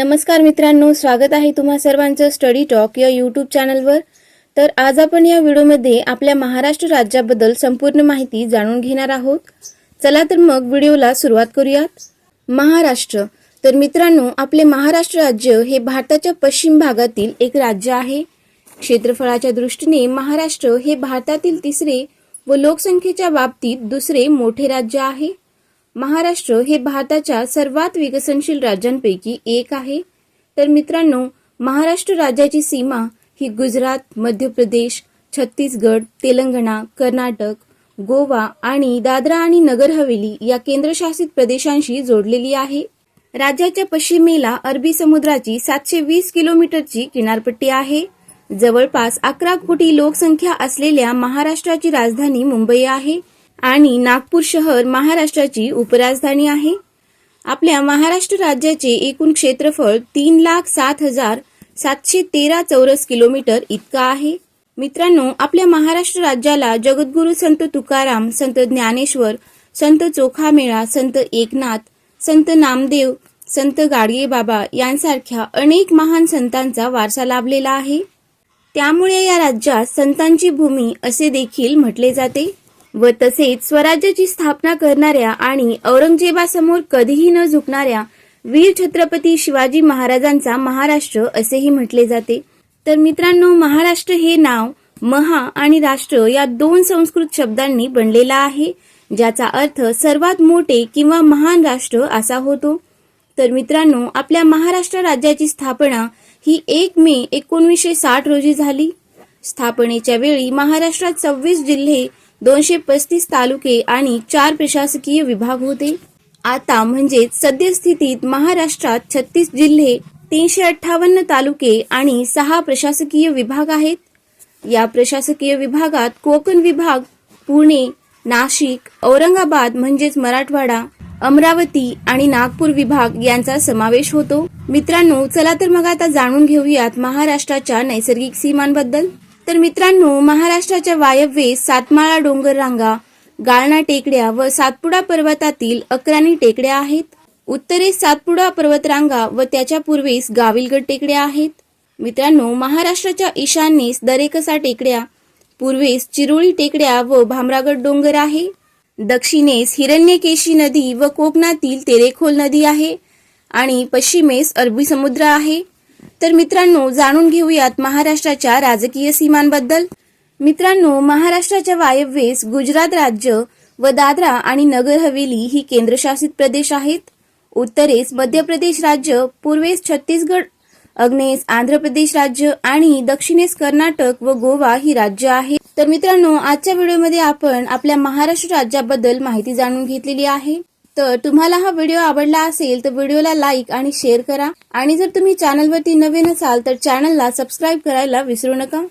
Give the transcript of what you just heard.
नमस्कार मित्रांनो स्वागत आहे तुम्हा सर्वांचं स्टडी टॉक या यूट्यूब चॅनलवर तर आज आपण या व्हिडिओमध्ये आपल्या महाराष्ट्र राज्याबद्दल संपूर्ण माहिती जाणून घेणार आहोत. चला तर मग व्हिडिओला सुरुवात करूयात. महाराष्ट्र. तर मित्रांनो आपले महाराष्ट्र राज्य हे भारताच्या पश्चिम भागातील एक राज्य आहे. क्षेत्रफळाच्या दृष्टीने महाराष्ट्र हे भारतातील तिसरे व लोकसंख्येच्या बाबतीत दुसरे मोठे राज्य आहे. महाराष्ट्र हे भारताच्या सर्वात विकसनशील राज्यांपैकी एक आहे. तर मित्रांनो महाराष्ट्र राज्याची सीमा ही गुजरात मध्य प्रदेश छत्तीसगड तेलंगणा कर्नाटक गोवा आणि दादरा आणि नगर हवेली या केंद्रशासित प्रदेशांशी जोडलेली आहे. राज्याच्या पश्चिमेला अरबी समुद्राची सातशे वीस किलोमीटरची किनारपट्टी आहे. जवळपास अकरा कोटी लोकसंख्या असलेल्या महाराष्ट्राची राजधानी मुंबई आहे. आणि नागपूर शहर महाराष्ट्राची उपराजधानी आहे. आपल्या महाराष्ट्र राज्याचे एकूण क्षेत्रफळ तीन लाख सात हजार सातशे तेरा चौरस किलोमीटर इतकं आहे. मित्रांनो आपल्या महाराष्ट्र राज्याला जगद्गुरू संत तुकाराम संत ज्ञानेश्वर संत चोखामेळा संत एकनाथ संत नामदेव संत गाडगे बाबा यांसारख्या अनेक महान संतांचा वारसा लाभलेला आहे. त्यामुळे या राज्यात संतांची भूमी असे देखील म्हटले जाते. व तसेच स्वराज्याची स्थापना करणाऱ्या आणि औरंगजेबासमोर कधीही न झुकणाऱ्या वीर छत्रपती शिवाजी महाराजांचा महाराष्ट्र असेही म्हटले जाते. तर मित्रांनो महाराष्ट्र हे नाव महा आणि राष्ट्र या दोन संस्कृत शब्दांनी बनलेला आहे ज्याचा अर्थ सर्वात मोठे किंवा महान राष्ट्र असा होतो. तर मित्रांनो आपल्या महाराष्ट्र राज्याची स्थापना ही एक मे एकोणीसशे साठ रोजी झाली. स्थापनेच्या वेळी महाराष्ट्रात सव्वीस जिल्हे दोनशे पस्तीस तालुके आणि चार प्रशासकीय विभाग होते. आता म्हणजेच सद्यस्थितीत महाराष्ट्रात छत्तीस जिल्हे तीनशे अठ्ठावन्न तालुके आणि सहा प्रशासकीय विभाग आहेत. या प्रशासकीय विभागात कोकण विभाग पुणे नाशिक औरंगाबाद म्हणजेच मराठवाडा अमरावती आणि नागपूर विभाग यांचा समावेश होतो. मित्रांनो चला तर मग आता जाणून घेऊयात महाराष्ट्राच्या नैसर्गिक सीमांबद्दल. तर मित्रांनो महाराष्ट्राच्या वायव्येस सातमाळा डोंगर रांगा गाळणा टेकड्या व सातपुडा पर्वतातील अकराणी टेकड्या आहेत. उत्तरेस सातपुडा पर्वतरांगा व त्याच्या पूर्वेस गाविलगड टेकड्या आहेत. मित्रांनो महाराष्ट्राच्या ईशान्येस दरेकसा टेकड्या पूर्वेस चिरोळी टेकड्या व भामरागड डोंगर आहे. दक्षिणेस हिरण्यकेशी नदी व कोकणातील तेरेखोल नदी आहे आणि पश्चिमेस अरबी समुद्र आहे. तर मित्रांनो जाणून घेऊयात महाराष्ट्राच्या राजकीय सीमांबद्दल. मित्रांनो महाराष्ट्राच्या वायव्येस गुजरात राज्य व दादरा आणि नगर हवेली ही केंद्रशासित प्रदेश आहेत. उत्तरेस मध्य प्रदेश राज्य पूर्वेस छत्तीसगड अग्नेस आंध्र प्रदेश राज्य आणि दक्षिणेस कर्नाटक व गोवा ही राज्य आहेत. तर मित्रांनो आजच्या व्हिडिओमध्ये आपण आपल्या महाराष्ट्र राज्याबद्दल माहिती जाणून घेतलेली आहे. तर तुम्हाला हा व्हिडिओ आवडला असेल तर व्हिडिओला लाईक आणि शेअर करा. आणि जर तुम्ही चॅनलवरती नवीन असाल तर चॅनलला सबस्क्राईब करायला विसरू नका.